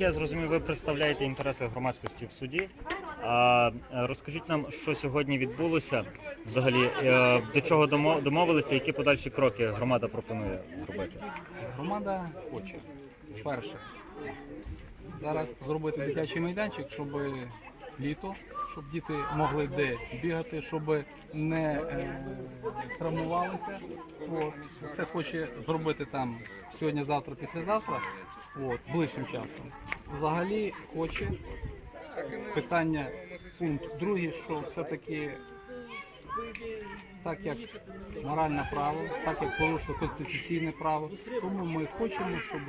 Я зрозумів, ви представляєте інтереси громадськості в суді. А е, розкажіть нам, що сьогодні відбулося взагалі, е, до чого домо- домовилися, які подальші кроки громада пропонує зробити. Громада хоче перше зараз зробити дитячий майданчик, щоб літо, щоб діти могли де бігати, щоб не е, травмувалися. От. Це хоче зробити там сьогодні, завтра, післязавтра, от, ближчим часом. Взагалі хоче питання пункт другий, що все-таки так як моральне право, так як порушено конституційне право. Тому ми хочемо, щоб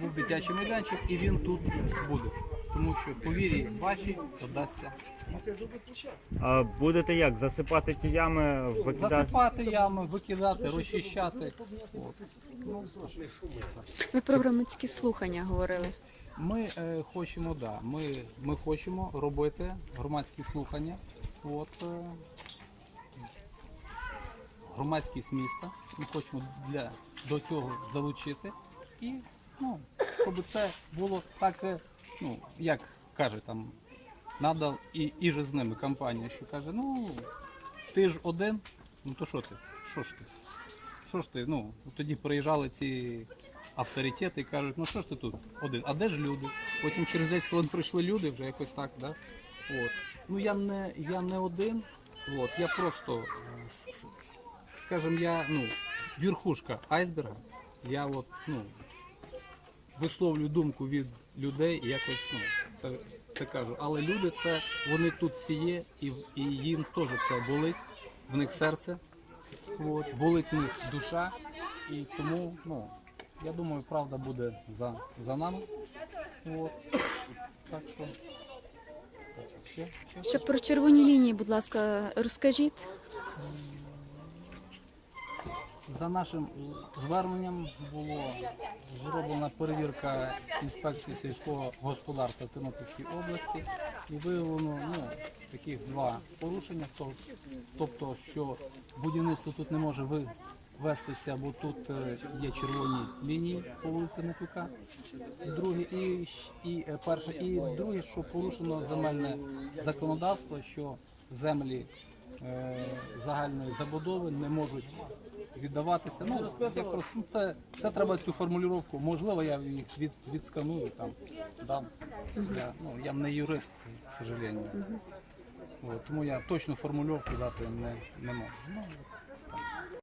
був дитячий майданчик і він тут буде. Тому що по вірі вашій додасться. А будете як засипати ті ями, викидати? Засипати ями, викидати, розчищати. От. Ви про громадські слухання говорили. Ми е, хочемо, да, ми, ми хочемо робити громадські слухання. От, е, громадськість міста. Ми хочемо для, до цього залучити. І ну, щоб це було так, е, ну, як каже там, надал і, і же з ними компанія, що каже, ну ти ж один, ну то що ти? Що ж ти? Що ж ти? Ну, тоді приїжджали ці авторитети і кажуть, ну що ж ти тут один? А де ж люди? Потім через 10 хвилин прийшли люди, вже якось так, да? От. Ну я не, я не один, от, я просто, е, скажімо, я ну, верхушка айсберга. Я от, ну, висловлюю думку від людей якось ну, це, це кажу. Але люди це вони тут всі є, і, і їм теж це болить, в них серце, от, болить в них душа. І тому, ну, я думаю, правда буде за, за нами. От. Так що. Ще, ще. Ще про червоні лінії, будь ласка, розкажіть. За нашим зверненням було зроблена перевірка інспекції сільського господарства Тернопільської області і виявлено ну, таких два порушення. Тобто, що будівництво тут не може вестися, бо тут е, є червоні лінії по вулиці Никука. Друге, і, і е, перше, і друге, що порушено земельне законодавство, що землі е, загальної забудови не можуть віддаватися. Ну, як просто, ну це, це треба цю формулювання. Можливо, я їх від, відсканую там, дам. Я, ну, я не юрист, к сожалению. От, тому я точну формульовку дати не, не можу. Ну,